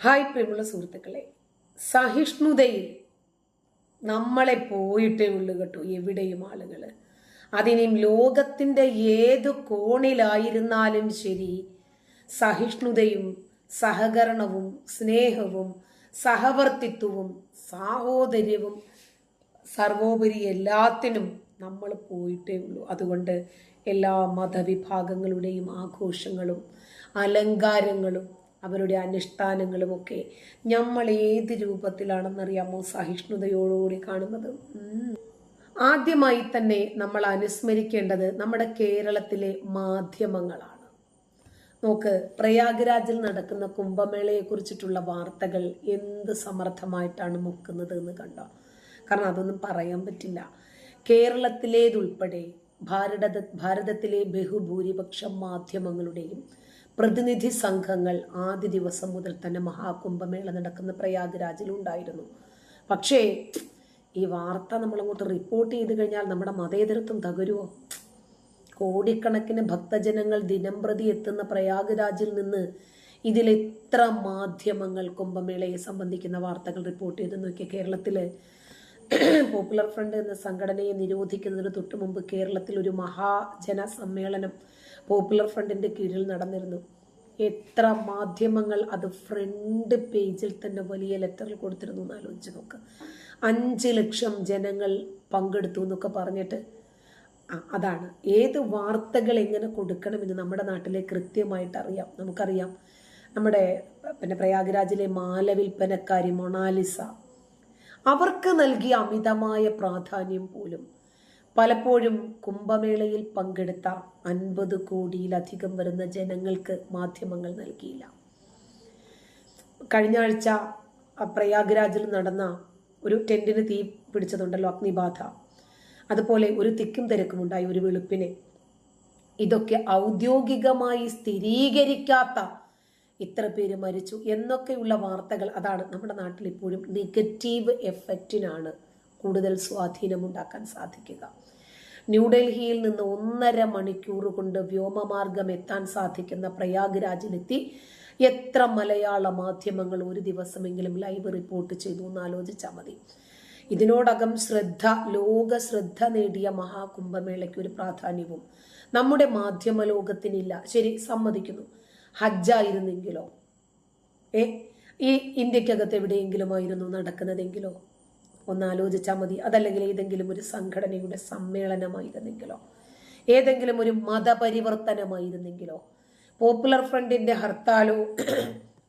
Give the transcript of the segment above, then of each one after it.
Hi പ്രിയമുള്ള സുഹൃത്തുക്കളെ. സഹിഷ്ണുതയിൽ നമ്മളെ പോയിട്ടേ ഉള്ളു കേട്ടോ എവിടെയും ആളുകൾ അതിനും ലോകത്തിന്റെ ഏത് കോണിലായിരുന്നാലും ശരി സഹിഷ്ണുതയും സഹകരണവും സ്നേഹവും സഹവർത്തിത്വവും സാഹോദര്യവും സർവോപരി എല്ലാത്തിനും നമ്മൾ പോയിട്ടേ ഉള്ളൂ. അതുകൊണ്ട് എല്ലാ മതവിഭാഗങ്ങളുടെയും ആഘോഷങ്ങളും അലങ്കാരങ്ങളും അവരുടെ അനുഷ്ഠാനങ്ങളുമൊക്കെ നമ്മൾ ഏത് രൂപത്തിലാണെന്നറിയാമോ? സഹിഷ്ണുതയോടുകൂടി കാണുന്നത്. ആദ്യമായി തന്നെ നമ്മൾ അനുസ്മരിക്കേണ്ടത് നമ്മുടെ കേരളത്തിലെ മാധ്യമങ്ങളാണ്. നോക്ക് പ്രയാഗ്രാജിൽ നടക്കുന്ന കുംഭമേളയെ കുറിച്ചിട്ടുള്ള വാർത്തകൾ എന്ത് സമർത്ഥമായിട്ടാണ് മുക്കുന്നത് എന്ന് കണ്ടോ? കാരണം അതൊന്നും പറയാൻ പറ്റില്ല. കേരളത്തിലേതുൾപ്പെടെ ഭാരത ഭാരതത്തിലെ ബഹുഭൂരിപക്ഷം മാധ്യമങ്ങളുടെയും പ്രതിനിധി സംഘങ്ങൾ ആദ്യ ദിവസം മുതൽ തന്നെ മഹാകുംഭമേള നടക്കുന്ന പ്രയാഗ്രാജിൽ ഉണ്ടായിരുന്നു പക്ഷേ ഈ വാർത്ത നമ്മളങ്ങോട്ട് റിപ്പോർട്ട് ചെയ്ത് കഴിഞ്ഞാൽ നമ്മുടെ മതേതരത്വം തകരുമോ കോടിക്കണക്കിന് ഭക്തജനങ്ങൾ ദിനം പ്രതി എത്തുന്ന പ്രയാഗ്രാജിൽ നിന്ന് ഇതിലെത്ര മാധ്യമങ്ങൾ കുംഭമേളയെ സംബന്ധിക്കുന്ന വാർത്തകൾ റിപ്പോർട്ട് ചെയ്ത് നോക്കിയ കേരളത്തിൽ പോപ്പുലർ ഫ്രണ്ട് എന്ന സംഘടനയെ നിരോധിക്കുന്നതിന് തൊട്ടു മുമ്പ് കേരളത്തിൽ ഒരു മഹാജന സമ്മേളനം പോപ്പുലർ ഫ്രണ്ടിന്റെ കീഴിൽ നടന്നിരുന്നു. എത്ര മാധ്യമങ്ങൾ അത് ഫ്രണ്ട് പേജിൽ തന്നെ വലിയ ലെറ്ററിൽ കൊടുത്തിരുന്നു എന്ന് ആലോചിച്ച് നോക്ക്. അഞ്ച് ലക്ഷം ജനങ്ങൾ പങ്കെടുത്തു എന്നൊക്കെ പറഞ്ഞിട്ട് അതാണ്. ഏത് വാർത്തകൾ എങ്ങനെ കൊടുക്കണമെന്ന് നമ്മുടെ നാട്ടിലെ കൃത്യമായിട്ട് അറിയാം. നമുക്കറിയാം. നമ്മുടെ പിന്നെ പ്രയാഗ്രാജിലെ മാലവിൽപ്പനക്കാരി മൊണാലിസ. അവർക്ക് നൽകിയ അമിതമായ പ്രാധാന്യം പോലും പലപ്പോഴും കുംഭമേളയിൽ പങ്കെടുത്ത അൻപത് കോടിയിലധികം വരുന്ന ജനങ്ങൾക്ക് മാധ്യമങ്ങൾ നൽകിയില്ല. കഴിഞ്ഞ ആഴ്ച പ്രയാഗ്രാജിൽ നടന്ന ഒരു ടെന്റിന് തീ പിടിച്ചതുണ്ടല്ലോ അഗ്നിബാധ. അതുപോലെ ഒരു തിക്കും തിരക്കും ഉണ്ടായി ഒരു വെളുപ്പിനെ. ഇതൊക്കെ ഔദ്യോഗികമായി സ്ഥിരീകരിക്കാത്ത ഇത്ര പേര് മരിച്ചു എന്നൊക്കെയുള്ള വാർത്തകൾ അതാണ് നമ്മുടെ നാട്ടിൽ ഇപ്പോഴും നെഗറ്റീവ് എഫക്റ്റിനാണ്. കൂടുതൽ സ്വാധീനമുണ്ടാക്കാൻ സാധിക്കുക. ന്യൂഡൽഹിയിൽ നിന്ന് ഒന്നര മണിക്കൂർ കൊണ്ട് വ്യോമമാർഗം എത്താൻ സാധിക്കുന്ന പ്രയാഗ് രാജിലെത്തി എത്ര മലയാള മാധ്യമങ്ങൾ ഒരു ദിവസമെങ്കിലും ലൈവ് റിപ്പോർട്ട് ചെയ്തു എന്ന് ആലോചിച്ചാൽ മതി. ഇതിനോടകം ശ്രദ്ധ ലോക ശ്രദ്ധ നേടിയ മഹാകുംഭമേളയ്ക്ക് ഒരു പ്രാധാന്യവും നമ്മുടെ മാധ്യമ ലോകത്തിനില്ല. ശരി സമ്മതിക്കുന്നു. ഹജ്ജായിരുന്നെങ്കിലോ? ഏ? ഈ ഇന്ത്യക്കകത്ത് എവിടെയെങ്കിലും ആയിരുന്നു നടക്കുന്നതെങ്കിലോ? ഒന്ന് ആലോചിച്ചാൽ മതി. അതല്ലെങ്കിൽ ഏതെങ്കിലും ഒരു സംഘടനയുടെ സമ്മേളനമായിരുന്നെങ്കിലോ? ഏതെങ്കിലും ഒരു മതപരിവർത്തനമായിരുന്നെങ്കിലോ? പോപ്പുലർ ഫ്രണ്ടിന്റെ ഹർത്താലോ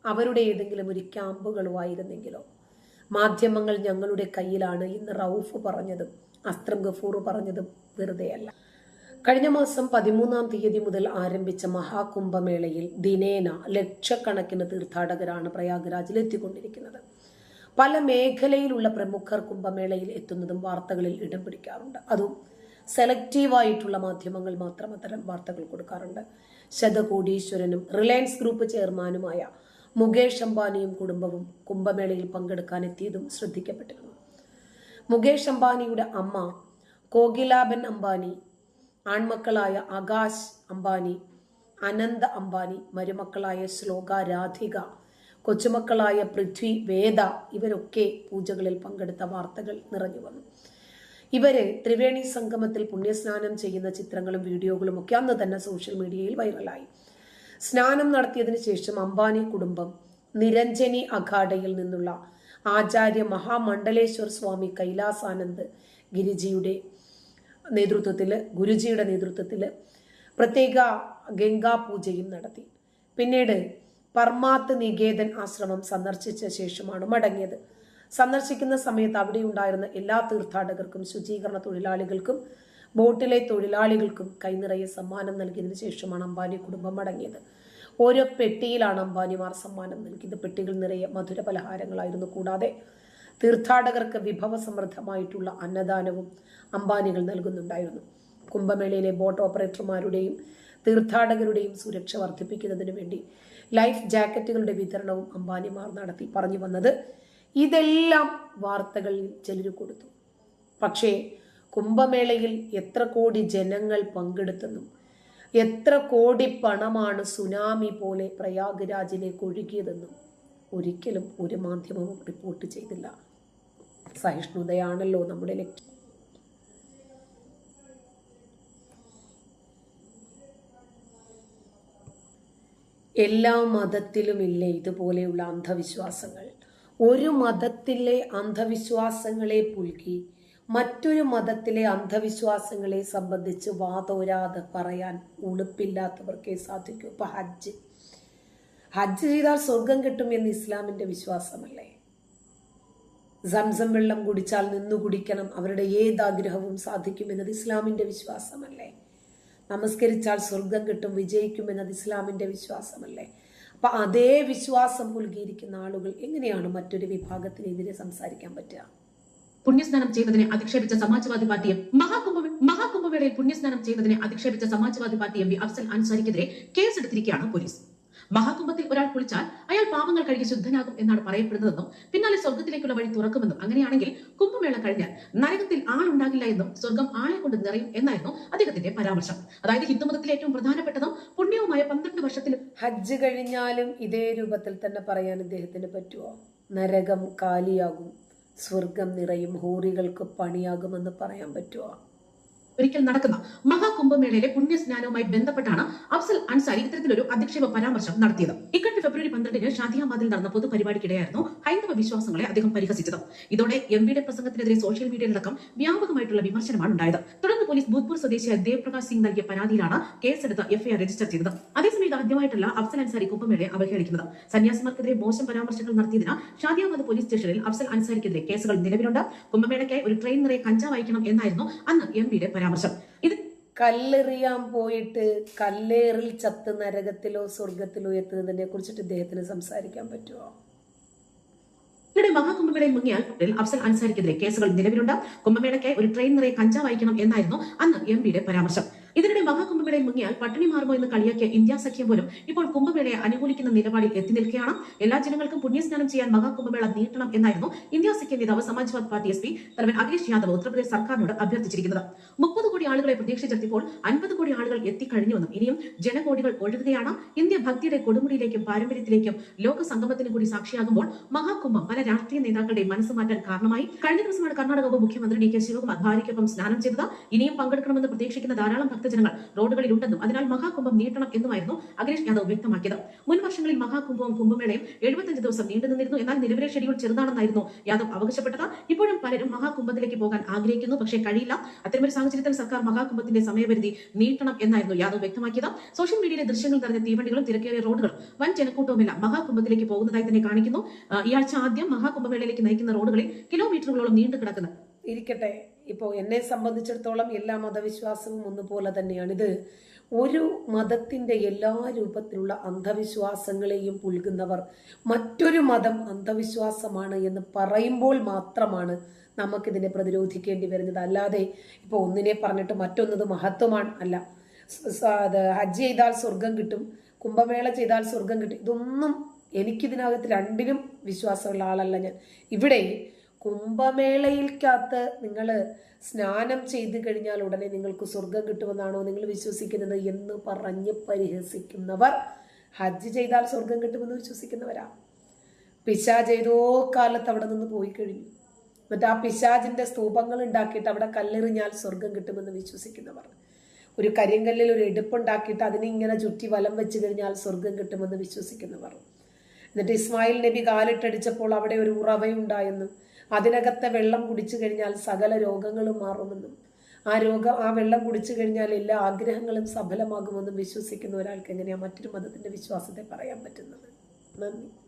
അവരുടെ ഏതെങ്കിലും ഒരു ക്യാമ്പുകളോ ആയിരുന്നെങ്കിലോ? മാധ്യമങ്ങൾ ഞങ്ങളുടെ കയ്യിലാണ് ഇന്ന് റൌഫ് പറഞ്ഞതും അസ്ത്രം ഗഫൂർ പറഞ്ഞതും വെറുതെയല്ല. കഴിഞ്ഞ മാസം പതിമൂന്നാം തീയതി മുതൽ ആരംഭിച്ച മഹാകുംഭമേളയിൽ ദിനേന ലക്ഷക്കണക്കിന് തീർത്ഥാടകരാണ് പ്രയാഗ്രാജിൽ എത്തിക്കൊണ്ടിരിക്കുന്നത്. പല മേഖലയിലുള്ള പ്രമുഖർ കുംഭമേളയിൽ എത്തുന്നതും വാർത്തകളിൽ ഇടം പിടിക്കാറുണ്ട്. അതും സെലക്റ്റീവായിട്ടുള്ള മാധ്യമങ്ങൾ മാത്രം അത്തരം വാർത്തകൾ കൊടുക്കാറുണ്ട്. ശതകോടീശ്വരനും റിലയൻസ് ഗ്രൂപ്പ് ചെയർമാനുമായ മുകേഷ് അംബാനിയും കുടുംബവും കുംഭമേളയിൽ പങ്കെടുക്കാൻ എത്തിയതും ശ്രദ്ധിക്കപ്പെട്ടിരുന്നു. മുകേഷ് അംബാനിയുടെ അമ്മ കോകിലാബൻ അംബാനി ആൺമക്കളായ ആകാശ് അംബാനി അനന്ത അംബാനി മരുമക്കളായ ശ്ലോക രാധിക കൊച്ചുമക്കളായ പൃഥ്വി വേദ ഇവരൊക്കെ പൂജകളിൽ പങ്കെടുത്ത വാർത്തകൾ നിറഞ്ഞു വന്നു. ഇവർ ത്രിവേണി സംഗമത്തിൽ പുണ്യസ്നാനം ചെയ്യുന്ന ചിത്രങ്ങളും വീഡിയോകളും ഒക്കെ അന്ന് തന്നെ സോഷ്യൽ മീഡിയയിൽ വൈറലായി. സ്നാനം നടത്തിയതിനു ശേഷം അംബാനി കുടുംബം നിരഞ്ജനി അഖാഡയിൽ നിന്നുള്ള ആചാര്യ മഹാമണ്ഡലേശ്വർ സ്വാമി കൈലാസാനന്ദ് ഗിരിജിയുടെ നേതൃത്വത്തിൽ ഗുരുജിയുടെ നേതൃത്വത്തിൽ പ്രത്യേക ഗംഗാ പൂജയും നടത്തി. പിന്നീട് പർമാത്ത് നികേതൻ ആശ്രമം സന്ദർശിച്ച ശേഷമാണ് മടങ്ങിയത്. സന്ദർശിക്കുന്ന സമയത്ത് അവിടെ ഉണ്ടായിരുന്ന എല്ലാ തീർത്ഥാടകർക്കും ശുചീകരണ തൊഴിലാളികൾക്കും ബോട്ടിലെ തൊഴിലാളികൾക്കും കൈനിറയെ സമ്മാനം നൽകിയതിനു ശേഷമാണ് അംബാനി കുടുംബം മടങ്ങിയത്. ഓരോ പെട്ടിയിലാണ് അംബാനിമാർ സമ്മാനം നൽകിയത്. പെട്ടികൾ നിറയെ മധുര പലഹാരങ്ങളായിരുന്നു. കൂടാതെ തീർത്ഥാടകർക്ക് വിഭവ സമൃദ്ധമായിട്ടുള്ള അന്നദാനവും അംബാനികൾ നൽകുന്നുണ്ടായിരുന്നു. കുംഭമേളയിലെ ബോട്ട് ഓപ്പറേറ്റർമാരുടെയും തീർത്ഥാടകരുടെയും സുരക്ഷ വർദ്ധിപ്പിക്കുന്നതിന് വേണ്ടി ലൈഫ് ജാക്കറ്റുകളുടെ വിതരണവും അംബാനിമാർ നടത്തി പറഞ്ഞു വന്നത്. ഇതെല്ലാം വാർത്തകളിൽ ചിലർ കൊടുത്തു. പക്ഷേ കുംഭമേളയിൽ എത്ര കോടി ജനങ്ങൾ പങ്കെടുത്തെന്നും എത്ര കോടി പണമാണ് സുനാമി പോലെ പ്രയാഗ്രാജിലേക്ക് ഒഴുകിയതെന്നും ഒരിക്കലും ഒരു മാധ്യമവും റിപ്പോർട്ട് ചെയ്തില്ല. സഹിഷ്ണുതയാണല്ലോ നമ്മുടെ ലക്ഷ്യം. എല്ലാ മതത്തിലുമില്ലേ ഇതുപോലെയുള്ള അന്ധവിശ്വാസങ്ങൾ. ഒരു മതത്തിലെ അന്ധവിശ്വാസങ്ങളെ പുൽകി മറ്റൊരു മതത്തിലെ അന്ധവിശ്വാസങ്ങളെ സംബന്ധിച്ച് വാതോരാതെ പറയാൻ ഉളുപ്പില്ലാത്തവർക്കേ സാധിക്കൂ. ഇപ്പം ഹജ്ജ്. ഹജ്ജ് ചെയ്താൽ സ്വർഗം കിട്ടും എന്ന് ഇസ്ലാമിന്റെ വിശ്വാസമല്ലേ? സംസം വെള്ളം കുടിച്ചാൽ നിന്നു കുടിക്കണം. അവരുടെ ഏതാഗ്രഹവും സാധിക്കുമെന്നത് ഇസ്ലാമിന്റെ വിശ്വാസമല്ലേ? നമസ്കരിച്ചാൽ സ്വർഗം കിട്ടും വിജയിക്കുമെന്നത് ഇസ്ലാമിന്റെ വിശ്വാസമല്ലേ? അപ്പം അതേ വിശ്വാസം പുൽകിയിരിക്കുന്ന ആളുകൾ എങ്ങനെയാണ് മറ്റൊരു വിഭാഗത്തിനെതിരെ സംസാരിക്കാൻ പറ്റുക? പുണ്യസ്നാനം ചെയ്തതിനെ അധിക്ഷേപിച്ച സമാജ്വാദി പാർട്ടി എം മഹാകുംഭ മഹാകുംഭമേളയിൽ പുണ്യസ്നാനം ചെയ്തതിനെ അധിക്ഷേപിച്ച Samajwadi party M P Afzal അൻസാരിക്കെതിരെ കേസെടുത്തിരിക്കുകയാണ് പോലീസ്. മഹാകുംഭത്തിൽ ഒരാൾ കുളിച്ചാൽ അയാൾ പാപങ്ങൾ കഴുകി ശുദ്ധനാകും എന്നാണ് പറയപ്പെടുന്നതെന്നും പിന്നാലെ സ്വർഗത്തിലേക്കുള്ള വഴി തുറക്കുമെന്നും അങ്ങനെയാണെങ്കിൽ കുംഭമേള കഴിഞ്ഞാൽ നരകത്തിൽ ആളുണ്ടാകില്ല എന്നും സ്വർഗം ആളെ കൊണ്ട് നിറയും എന്നായിരുന്നു അദ്ദേഹത്തിന്റെ പരാമർശം. അതായത് ഹിന്ദുമതത്തിലെ ഏറ്റവും പ്രധാനപ്പെട്ടതും പുണ്യവുമായ പന്ത്രണ്ട് വർഷത്തിൽ ഹജ്ജ് കഴിഞ്ഞാലും ഇതേ രൂപത്തിൽ തന്നെ പറയാൻ ഇദ്ദേഹത്തിന് പറ്റുമോ നരകം കാലിയാകും സ്വർഗം നിറയും ഹൂറികൾക്ക് പണിയാകുമെന്ന് പറയാൻ പറ്റുമോ ഒരിക്കൽ നടക്കുന്ന മഹാകുംഭമേളയിലെ പുണ്യസ്നാനവുമായി ബന്ധപ്പെട്ടാണ് അഫ്സൽ അൻസാരി ഇത്തരത്തിലൊരു അധിക്ഷേപ പരാമർശം നടത്തിയത്. ഇക്കഴിഞ്ഞ ഫെബ്രുവരി പന്ത്രണ്ടിന് ഷാദിയാബാദിൽ നടന്ന പൊതുപരിപാടിക്കിടെയായിരുന്നു ഹൈന്ദവ വിശ്വാസങ്ങളെ അദ്ദേഹം പരിഹസിച്ചത്. ഇതോടെ എം വിയുടെ പ്രസംഗത്തിനെതിരെ സോഷ്യൽ മീഡിയയിലടക്കം വ്യാപകമായിട്ടുള്ള വിമർശനമാണ് ഉണ്ടായത്. തുടർന്ന് പോലീസ് ഭൂത്പൂർ സ്വദേശിയായ ദേവ്പ്രകാശ് സിംഗ് നൽകിയ പരാതിയിലാണ് കേസെടുത്ത് എഫ്ഐആർ രജിസ്റ്റർ ചെയ്തത്. അതേസമയം ഇത് ആദ്യമായിട്ടല്ല അഫ്സൽ അൻസാരി കുംഭമേളയെ അവഹേളിക്കുന്നത്. സന്യാസിമാർക്കെതിരെ മോശം പരാമർശങ്ങൾ നടത്തിയതിന് ഷാദിയാബാദ് പോലീസ് സ്റ്റേഷനിൽ അഫ്സൽ അൻസാരിക്കെതിരെ കേസുകൾ നിലവിലുണ്ട്. കുംഭമേളയ്ക്കായി ഒരു ട്രെയിൻ നിറയെ കഞ്ചാവ് അയക്കണം എന്നായിരുന്നു അന്ന് എം പിയുടെ പരാമർശം. ഇത് കല്ലെറിയാൻ പോയിട്ട് കല്ലേറിൽ ചത്ത് നരകത്തിലോ സ്വർഗത്തിലോ എത്തുന്നതിനെ കുറിച്ചിട്ട് ഇദ്ദേഹത്തിന് സംസാരിക്കാൻ പറ്റുമോ ഇവിടെ മഹാകുംഭമേളയിൽ മുങ്ങിയാൽ അഫ്സൽ അൻസാരിക്കെതിരെ കേസുകൾ നിലവിലുണ്ട്. കുംഭമേളയ്ക്ക് ഒരു ട്രെയിൻ നിറയെ കഞ്ചാവ് അയക്കണം എന്നായിരുന്നു അന്ന് എം പിയുടെ പരാമർശം. ഇതിനിടെ മഹാകുംഭമേളയിൽ മുങ്ങിയാൽ പട്ടിണി മാറുമോ എന്ന് കളിയാക്കിയ ഇന്ത്യ സഖ്യം പോലും ഇപ്പോൾ കുംഭമേളയെ അനുകൂലിക്കുന്ന നിലപാടിൽ എത്തി നിൽക്കുകയാണ്. എല്ലാ ജനങ്ങൾക്കും പുണ്യസ്നാനം ചെയ്യാൻ മഹാകുംഭമേള നീട്ടണം എന്നായിരുന്നു ഇന്ത്യ സഖ്യ നേതാവ് സമാജ്വാദ് പാർട്ടി എസ് പി തലവൻ അഖിലേഷ് യാദവ് ഉത്തർപ്രദേശ് സർക്കാരിനോട് അഭ്യർത്ഥിച്ചിരിക്കുന്നത്. മുപ്പത് കോടി ആളുകളെ പ്രതീക്ഷിച്ചെത്തിയപ്പോൾ അൻപത് കോടി ആളുകൾ എത്തിക്കഴിഞ്ഞുവെന്നും ഇനിയും ജനകോടികൾ ഒഴുകുകയാണ്. ഇന്ത്യ ഭക്തിയുടെ കൊടുമുടിയിലേക്കും പാരമ്പര്യത്തിലേക്കും ലോക സംഗമത്തിനും കൂടി സാക്ഷിയാകുമ്പോൾ മഹാകുംഭം പല രാഷ്ട്രീയ നേതാക്കളുടെ മനസ്സ് മാറ്റാൻ കാരണമായി. കഴിഞ്ഞ ദിവസമാണ് കർണാടക ഉപമുഖ്യമന്ത്രി ഡി കെ ശിവകുമാർ ഭാര്യയ്ക്കൊപ്പം സ്നാനം ചെയ്തത്. ഇനിയും പങ്കെടുക്കണമെന്ന് പ്രതീക്ഷിക്കുന്ന ധാരാളം ഭക്തജനങ്ങൾ റോഡുകളിലുണ്ടെന്നും അതിനാൽ മഹാകുംഭം നീട്ടണം എന്നുമായിരുന്നു അഖിലേഷ് യാദവ് വ്യക്തമാക്കിയത്. മുൻ വർഷങ്ങളിൽ മഹാകുംഭവും കുംഭമേളയും എഴുപത്തഞ്ച് ദിവസം നീണ്ടു നിന്നിരുന്നു. എന്നാൽ നിലവിലെ ഷെഡ്യൂൾ ചെറുതാണെന്നായിരുന്നു യാദവ് അവകാശപ്പെട്ടത്. ഇപ്പോഴും പലരും മഹാകുംഭത്തിലേക്ക് പോകാൻ ആഗ്രഹിക്കുന്നു. പക്ഷേ കഴിയില്ല. അത്തരമൊരു സാഹചര്യത്തിൽ സർക്കാർ മഹാകുംഭത്തിന്റെ സമയപരിധി നീട്ടണം എന്നായിരുന്നു യാദവ് വ്യക്തമാക്കിയത്. സോഷ്യൽ മീഡിയയിലെ ദൃശ്യങ്ങൾ നിറഞ്ഞ തീവണ്ടികളും തിരക്കേറിയ റോഡുകളും വൻ ജനക്കൂട്ടവുമെല്ലാം മഹാകുംഭത്തിലേക്ക് പോകുന്നതായി തന്നെ കാണിക്കുന്നു. ഈ ആഴ്ച ആദ്യം മഹാകുംഭമേളയിലേക്ക് നയിക്കുന്ന റോഡുകളിൽ കിലോമീറ്ററുകളോളം നീണ്ടു കിടക്കുന്ന ഇരിക്കട്ടെ. ഇപ്പോൾ എന്നെ സംബന്ധിച്ചിടത്തോളം എല്ലാ മതവിശ്വാസവും ഒന്നുപോലെ തന്നെയാണ് ഇത് ഒരു മതത്തിന്റെ എല്ലാ രൂപത്തിലുള്ള അന്ധവിശ്വാസങ്ങളെയും പുൽകുന്നവർ മറ്റൊരു മതം അന്ധവിശ്വാസമാണ് എന്ന് പറയുമ്പോൾ മാത്രമാണ് നമുക്കിതിനെ പ്രതിരോധിക്കേണ്ടി വരുന്നത്. അല്ലാതെ ഇപ്പോൾ ഒന്നിനെ പറഞ്ഞിട്ട് മറ്റൊന്നത് മഹത്വമാണ് അല്ല. ഹജ്ജ് ചെയ്താൽ സ്വർഗം കിട്ടും കുംഭമേള ചെയ്താൽ സ്വർഗം കിട്ടും. ഇതൊന്നും എനിക്കിതിനകത്ത് രണ്ടിനും വിശ്വാസമുള്ള ആളല്ല ഞാൻ. ഇവിടെ കുംഭമേളയിൽക്കകത്ത് നിങ്ങൾ സ്നാനം ചെയ്തു കഴിഞ്ഞാൽ ഉടനെ നിങ്ങൾക്ക് സ്വർഗം കിട്ടുമെന്നാണോ നിങ്ങൾ വിശ്വസിക്കുന്നത് എന്ന് പറഞ്ഞ് പരിഹസിക്കുന്നവർ. ഹജ്ജ് ചെയ്താൽ സ്വർഗം കിട്ടുമെന്ന് വിശ്വസിക്കുന്നവരാ. പിശാജ് ഏതോ കാലത്ത് അവിടെ നിന്ന് പോയി കഴിഞ്ഞു. എന്നിട്ട് ആ പിശാജിന്റെ സ്തൂപങ്ങൾ ഉണ്ടാക്കിയിട്ട് അവിടെ കല്ലെറിഞ്ഞാൽ സ്വർഗം കിട്ടുമെന്ന് വിശ്വസിക്കുന്നവർ. ഒരു കരിങ്കല്ലിൽ ഒരു എടുപ്പുണ്ടാക്കിയിട്ട് അതിനെ ഇങ്ങനെ ചുറ്റി വലം വെച്ച് കഴിഞ്ഞാൽ സ്വർഗം കിട്ടുമെന്ന് വിശ്വസിക്കുന്നവർ. എന്നിട്ട് ഇസ്മായിൽ നബി കാലിട്ടടിച്ചപ്പോൾ അവിടെ ഒരു ഉറവയുണ്ടായെന്നും അതിനകത്തെ വെള്ളം കുടിച്ചു കഴിഞ്ഞാൽ സകല രോഗങ്ങളും മാറുമെന്നും ആ രോഗം ആ വെള്ളം കുടിച്ചു കഴിഞ്ഞാൽ എല്ലാ ആഗ്രഹങ്ങളും സഫലമാകുമെന്നും വിശ്വസിക്കുന്ന ഒരാൾക്ക് എങ്ങനെയാണ് മറ്റൊരു മതത്തിന്റെ വിശ്വാസത്തെ പറയാൻ പറ്റുന്നത്? നന്ദി.